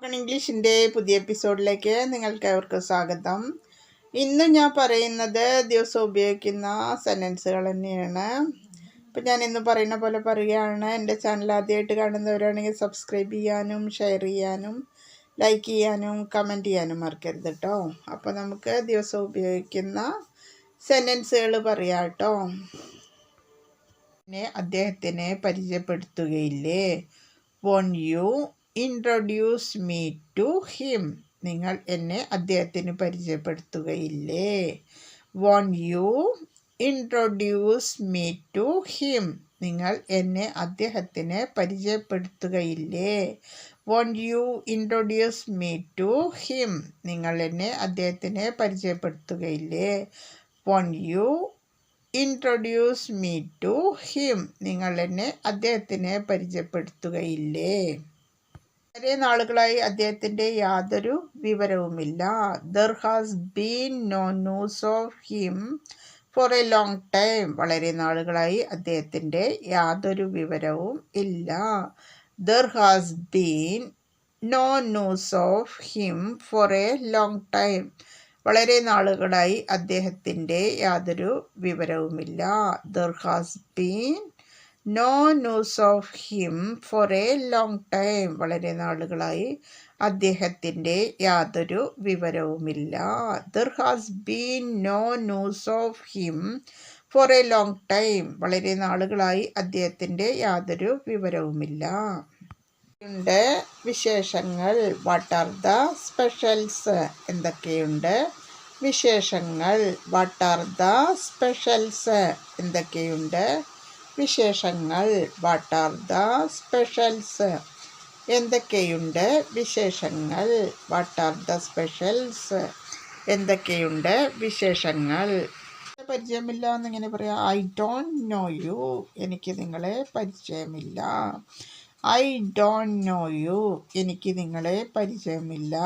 Spoken ഇംഗ്ലീഷിന്റെ പുതിയ എപ്പിസോഡിലേക്ക് നിങ്ങൾക്ക് അവർക്ക് സ്വാഗതം. ഇന്ന് ഞാൻ പറയുന്നത് ദിവസം ഉപയോഗിക്കുന്ന സെന്റൻസുകൾ തന്നെയാണ്. അപ്പം ഞാൻ ഇന്ന് പറയുന്ന പോലെ പറയുകയാണ്. എന്റെ ചാനൽ ആദ്യമായിട്ട് കാണുന്നവരാണെങ്കിൽ സബ്സ്ക്രൈബ് ചെയ്യാനും ഷെയർ ചെയ്യാനും ലൈക്ക് ചെയ്യാനും കമന്റ് ചെയ്യാനും മറക്കരുത് കേട്ടോ അപ്പോൾ നമുക്ക് ദിവസം ഉപയോഗിക്കുന്ന സെന്റൻസുകൾ പറയാം കേട്ടോ പിന്നെ അദ്ദേഹത്തിനെ പരിചയപ്പെടുത്തുകയില്ലേ? Won't you introduce me to him നിങ്ങൾ എന്നെ അദ്ദേഹത്തിന് പരിചയപ്പെടുത്തുകയില്ലേ? Won't you introduce me to him നിങ്ങൾ എന്നെ അദ്ദേഹത്തിന് പരിചയപ്പെടുത്തുകയില്ലേ? Won't you introduce me to him നിങ്ങൾ എന്നെ അദ്ദേഹത്തിന് പരിചയപ്പെടുത്തുകയില്ലേ? Won't you introduce me to him നിങ്ങൾ എന്നെ അദ്ദേഹത്തിന് പരിചയപ്പെടുത്തുകയില്ലേ? വളരെ നാളുകളായി അദ്ദേഹത്തിന്റെ യാതൊരു വിവരവുമില്ല. There has been no news of him for a long time വളരെ നാളുകളായി അദ്ദേഹത്തിന്റെ യാതൊരു വിവരവും ഇല്ല. There has been no news of him for a long time വളരെ നാളുകളായി അദ്ദേഹത്തിന്റെ യാതൊരു വിവരവുമില്ല. There has been no news of him for a long time വളരെ നാളുകളായി അദ്ദേഹത്തിന്റെ യാതൊരു വിവരവുമില്ല. There has been no news of him for a long time വളരെ നാളുകളായി അദ്ദേഹത്തിന്റെ യാതൊരു വിവരവുമില്ല. വിശേഷങ്ങൾ. വാട്ട് ആർ ദ സ്പെഷ്യൽസ് എന്തൊക്കെയുണ്ട് വിശേഷങ്ങൾ? വാട്ട് ആർ ദ സ്പെഷ്യൽസ് എന്തൊക്കെയുണ്ട്? വിശേഷങ്ങൾ വാട്ട് ആർ ദ സ്പെഷ്യൽസ് എന്തൊക്കെയുണ്ട് വിശേഷങ്ങൾ? വാട്ട് ആർ ദ സ്പെഷ്യൽസ് എന്തൊക്കെയുണ്ട് വിശേഷങ്ങൾ? പരിചയമില്ല എന്നിങ്ങനെ പറയാം ഐ ഡോണ്ട് നോ യു എനിക്ക് നിങ്ങളെ പരിചയമില്ല. ഐ ഡോണ്ട് നോ യു എനിക്ക് നിങ്ങളെ പരിചയമില്ല.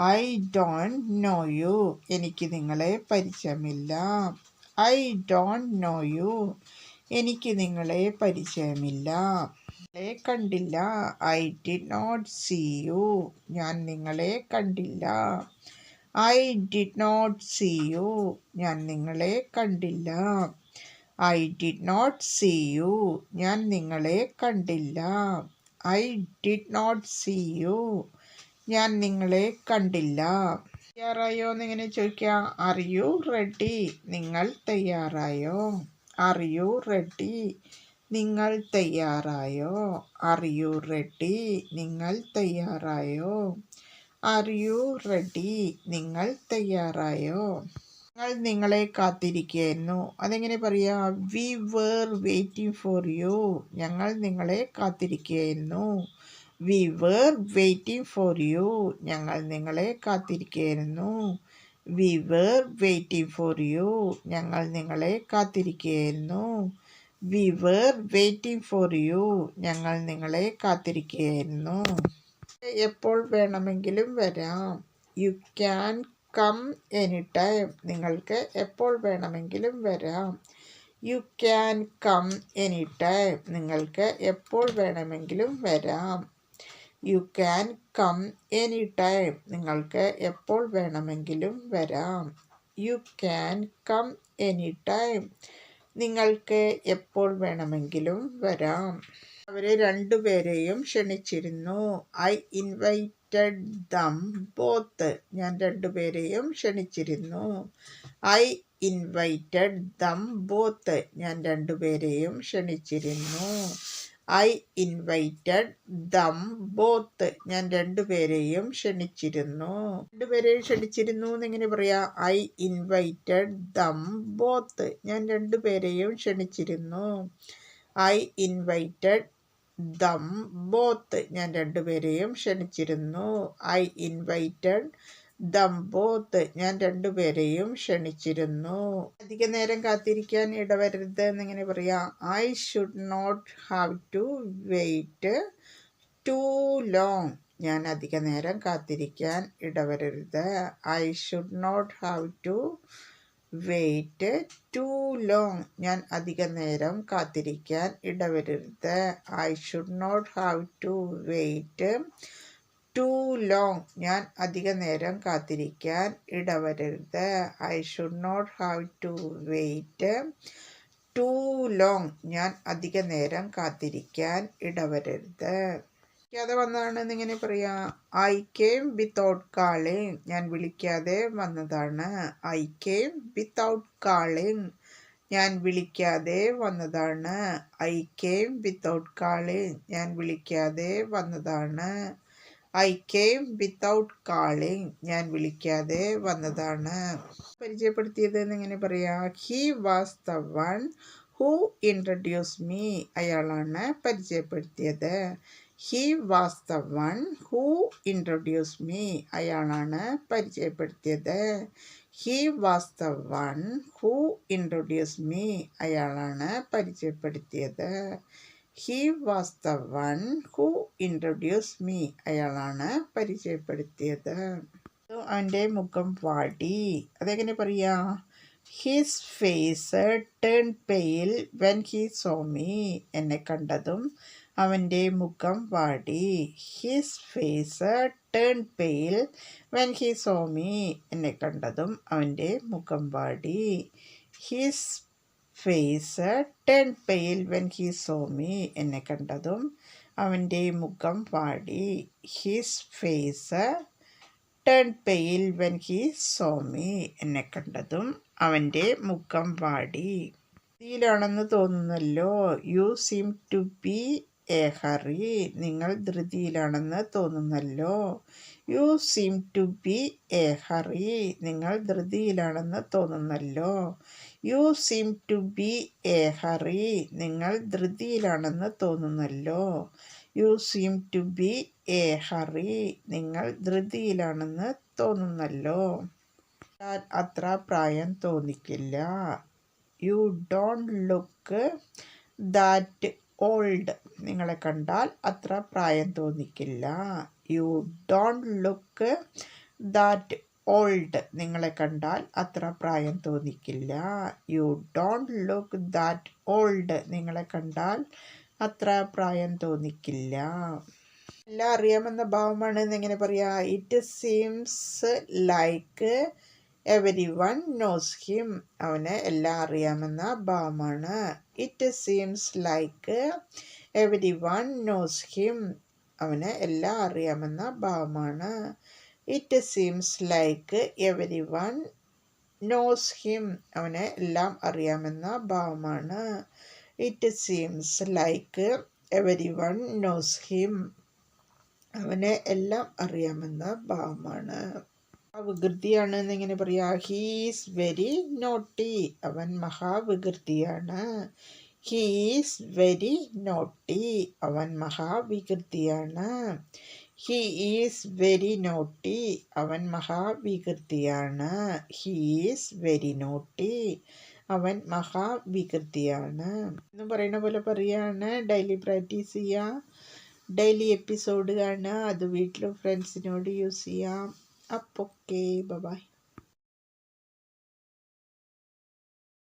ഐ ഡോണ്ട് നോ യു എനിക്ക് നിങ്ങളെ പരിചയമില്ല. ഐ ഡോണ്ട് നോ യു എനിക്ക് നിങ്ങളെ പരിചയമില്ല. നിങ്ങളെ കണ്ടില്ല. I did not see you. ഞാൻ നിങ്ങളെ കണ്ടില്ല. I did not see you. ഞാൻ നിങ്ങളെ കണ്ടില്ല. I did not see you. ഞാൻ നിങ്ങളെ കണ്ടില്ല. I did not see you. ഞാൻ നിങ്ങളെ കണ്ടില്ല. തയ്യാറായോ എന്നിങ്ങനെ ചോദിക്കുക. ആർ യു റെഡി നിങ്ങൾ തയ്യാറായോ? ആർ you ready നിങ്ങൾ തയ്യാറായോ? are you ready നിങ്ങൾ തയ്യാറായോ? are you ready നിങ്ങൾ തയ്യാറായോ? ഞങ്ങൾ നിങ്ങളെ കാത്തിരിക്കുകയായിരുന്നു. അതെങ്ങനെ പറയാ? We were waiting for you ഞങ്ങൾ നിങ്ങളെ കാത്തിരിക്കുകയായിരുന്നു. We were waiting for you ഞങ്ങൾ നിങ്ങളെ കാത്തിരിക്കുകയായിരുന്നു. We were waiting for you ഞങ്ങൾ നിങ്ങളെ കാത്തിരിക്കുകയായിരുന്നു. We were waiting for you ഞങ്ങൾ നിങ്ങളെ കാത്തിരിക്കുകയായിരുന്നു. എപ്പോൾ വേണമെങ്കിലും വരാം. You can come any time നിങ്ങൾക്ക് എപ്പോൾ വേണമെങ്കിലും വരാം. You can come any time നിങ്ങൾക്ക് എപ്പോൾ വേണമെങ്കിലും വരാം. You can come any time നിങ്ങൾക്ക് എപ്പോൾ വേണമെങ്കിലും വരാം. You can come any time നിങ്ങൾക്ക് എപ്പോൾ വേണമെങ്കിലും വരാം. അവരെ രണ്ടുപേരെയും ക്ഷണിച്ചിരുന്നു. ഐ ഇൻവൈറ്റഡ് ദം ബോത്ത് ഞാൻ രണ്ടുപേരെയും ക്ഷണിച്ചിരുന്നു. ഐ ഇൻവൈറ്റഡ് ദം ബോത്ത് ഞാൻ രണ്ടുപേരെയും ക്ഷണിച്ചിരുന്നു. ഐ ഇൻവൈറ്റഡ് ദം ബോത്ത് ഞാൻ രണ്ടുപേരെയും ക്ഷണിച്ചിരുന്നു. രണ്ടുപേരെയും ക്ഷണിച്ചിരുന്നു എന്നിങ്ങനെ പറയാം ഐ ഇൻവൈറ്റഡ് ദം ബോത്ത് ഞാൻ രണ്ടുപേരെയും ക്ഷണിച്ചിരുന്നു. ഐ ഇൻവൈറ്റഡ് ദം ബോത്ത് ഞാൻ രണ്ടുപേരെയും ക്ഷണിച്ചിരുന്നു. ഐ ഇൻവൈറ്റഡ് ദംബോത്ത് ഞാൻ രണ്ടുപേരെയും ക്ഷണിച്ചിരുന്നു. അധിക നേരം കാത്തിരിക്കാൻ ഇടവരരുത് എന്നിങ്ങനെ പറയാം I should not have to wait too long ഞാൻ അധിക നേരം കാത്തിരിക്കാൻ ഇടവരരുത്. I should not have to wait too long ഞാൻ അധിക നേരം കാത്തിരിക്കാൻ ഇടവരരുത്. I should not have to wait too long ഞാൻ അധിക നേരം കാത്തിരിക്കാൻ ഇടവരരുത്. I should not have to wait too long ഞാൻ അധിക നേരം കാത്തിരിക്കാൻ ഇടവരരുത്. വിളിക്കാതെ വന്നതാണ് ഇങ്ങനെ പറയാം. ഐ കെയിം വിത്തൗട്ട് കാളിങ് ഞാൻ വിളിക്കാതെ വന്നതാണ്. ഐ കെയിം വിത്തൗട്ട് കാളിങ് ഞാൻ വിളിക്കാതെ വന്നതാണ്. ഐ കെയിം വിത്തൗട്ട് കാളിങ് ഞാൻ വിളിക്കാതെ വന്നതാണ്. ഐ കെയിം വിത്തൗട്ട് കാളിങ് ഞാൻ വിളിക്കാതെ വന്നതാണ്. പരിചയപ്പെടുത്തിയത് എന്നിങ്ങനെ പറയാ? He was the one who introduce me അയാളാണ് പരിചയപ്പെടുത്തിയത്. He was the one who introduce me അയാളാണ് പരിചയപ്പെടുത്തിയത്. He was the one who introduce me അയാളാണ് പരിചയപ്പെടുത്തിയത്. He was the one who introduce me അയാളാണ് പരിചയപ്പെടുത്തിയത്. അവന്റെ മുഖം വാടി. അതെങ്ങനെ പറയാ? His face turn pale when he saw me എന്നെ കണ്ടതും അവന്റെ മുഖം വാടി. His face turn pale when he saw me എന്നെ കണ്ടതും അവന്റെ മുഖം വാടി. His face turn pale when he saw me എന്നെ കണ്ടതും അവന്റെ മുഖം വാടി. His face turn pale when he saw me എന്നെ കണ്ടതും അവന്റെ മുഖം വാടി. ധൃതിയിലാണെന്ന് തോന്നുന്നല്ലോ. You seem to be a hurry നിങ്ങൾ ധൃതിയിലാണെന്ന് തോന്നുന്നല്ലോ. You seem to be a hurry നിങ്ങൾ ധൃതിയിലാണെന്ന് തോന്നുന്നല്ലോ. You seem to be a hurry നിങ്ങൾ ധൃതിയിലാണെന്ന് തോന്നുന്നല്ലോ. You seem to be a hurry നിങ്ങൾ ധൃതിയിലാണെന്ന് തോന്നുന്നല്ലോ. അത്ര പ്രായം തോന്നിക്കില്ല. You don't look that old നിങ്ങളെ കണ്ടാൽ അത്ര പ്രായം തോന്നിക്കില്ല. You don't look that old നിങ്ങളെ കണ്ടാൽ അത്ര പ്രായം തോന്നിക്കില്ല. You don't look that old നിങ്ങളെ കണ്ടാൽ അത്ര പ്രായം തോന്നിക്കില്ല. എല്ലാം അറിയാമെന്ന ഭാവമാണ് എന്നെങ്ങനെ പറയാ. It seems like everyone knows him അവന് എല്ലാം അറിയാമെന്ന ഭാവമാണ്. It seems like everyone knows him അവന് എല്ലാം അറിയാമെന്ന ഭാവമാണ്. It seems like everyone knows him അവനെ എല്ലാം അറിയാമെന്ന ഭാവമാണ്. It seems like everyone knows him അവനെ എല്ലാം അറിയാമെന്ന ഭാവമാണ്. വികൃതിയാണ് എന്നിങ്ങനെ പറയാ. ഹീസ് വെരി നോട്ടി അവൻ മഹാവികൃതിയാണ്. ഹീസ് വെരി നോട്ടി അവൻ മഹാവികൃതിയാണ്. ഹി ഈസ് വെരി നോട്ടി അവൻ മഹാവികൃതിയാണ്. ഹി ഈസ് വെരി നോട്ടി അവൻ മഹാവികൃതിയാണ്. എന്ന് പറയുന്ന പോലെ പറയാണ്. ഡെയിലി പ്രാക്ടീസ് ചെയ്യുക ഡെയിലി എപ്പിസോഡ് കാണുക. അത് വീട്ടിലും ഫ്രണ്ട്സിനോട് യൂസ് ചെയ്യാം. bye bye